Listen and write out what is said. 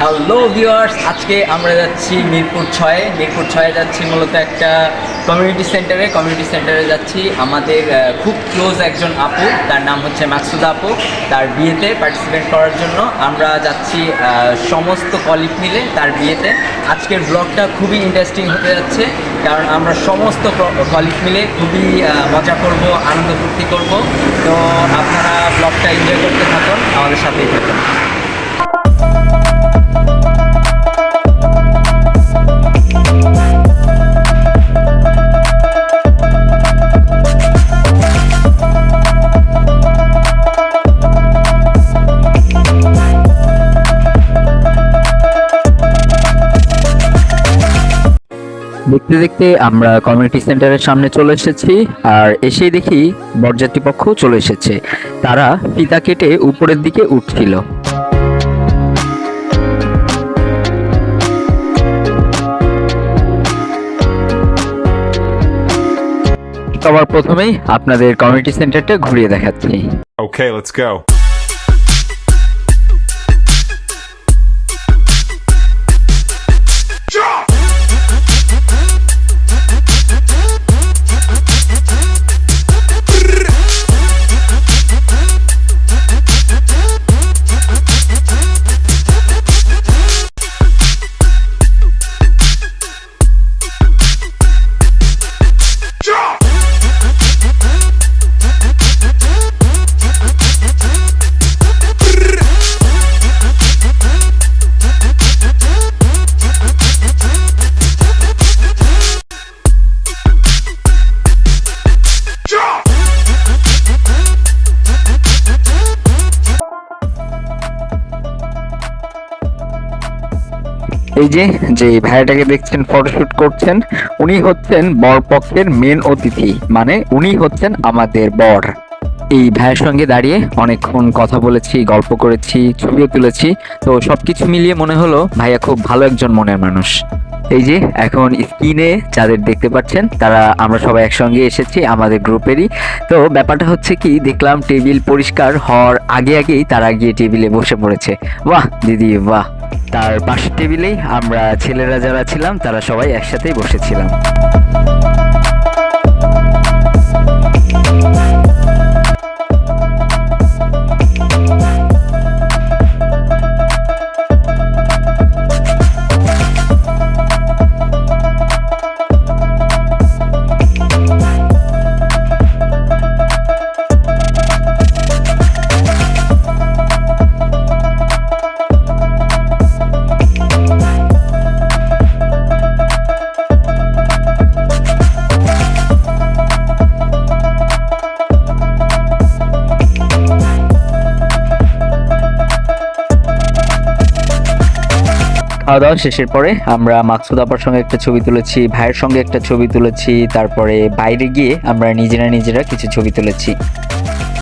Hello viewers আজকে আমরা যাচ্ছি মিরপুর ছয়ে। মিরপুর ছয়ে যাচ্ছি মূলত একটা কমিউনিটি সেন্টারে কমিউনিটি সেন্টারে যাচ্ছি আমাদের খুব ক্লোজ একজন আপু। তার নাম হচ্ছে মাকসুদা আপু। তার বিয়েতে পার্টিসিপেট করার জন্য আমরা যাচ্ছি সমস্ত কলিগ মিলে তার বিয়েতে। আজকের ব্লগটা খুবই ইন্টারেস্টিং হতে যাচ্ছে। কারণ আমরা সমস্ত কলিগ মিলে খুবই মজা করব, আনন্দ ফুর্তি করব। তো আপনারা দেখতে দেখতে আমরা কমিউনিটি সেন্টারের সামনে চলে এসেছি আর এসেই দেখি বরযাত্রী পক্ষ চলে এসেছে। তারা ফিতা কেটে উপরের দিকে উঠছিল। সবার প্রথমেই আপনাদের কমিউনিটি সেন্টারটা ঘুরিয়ে দেখাচ্ছি। Okay, let's go. এই যে যে ভাইয়াটাকে দেখছেন ফটোশুট করছেন, উনি হচ্ছেন বর পক্ষের মেন অতিথি। মানে উনি হচ্ছেন আমাদের বর। এই ভাইয়ের সঙ্গে দাঁড়িয়ে অনেকক্ষণ কথা বলেছি, গল্প করেছি, ছবিও তুলেছি। তো সবকিছু মিলিয়ে মনে হলো ভাইয়া খুব ভালো একজন মনের মানুষ। এই যে, এখন স্ক্রিনে যাদের দেখতে পাচ্ছেন, তারা আমরা সবাই একসঙ্গে এসেছি আমাদের গ্রুপেরই। তো ব্যাপারটা হচ্ছে কি, দেখলাম টেবিল পরিষ্কার হওয়ার আগে আগেই তারা গিয়ে টেবিলে বসে পড়েছে। বাহ, দিদি, বাহ। তার পাশের টেবিলেই আমরা ছেলেরা যারা ছিলাম তারা সবাই একসাথেই বসেছিলাম। খাওয়া দাওয়া শেষের পরে আমরা মাকসুদ আপার সঙ্গে একটা ছবি তুলেছি, ভাইয়ের সঙ্গে একটা ছবি তুলেছি, তারপরে বাইরে গিয়ে আমরা নিজেরা নিজেরা কিছু ছবি তুলেছি।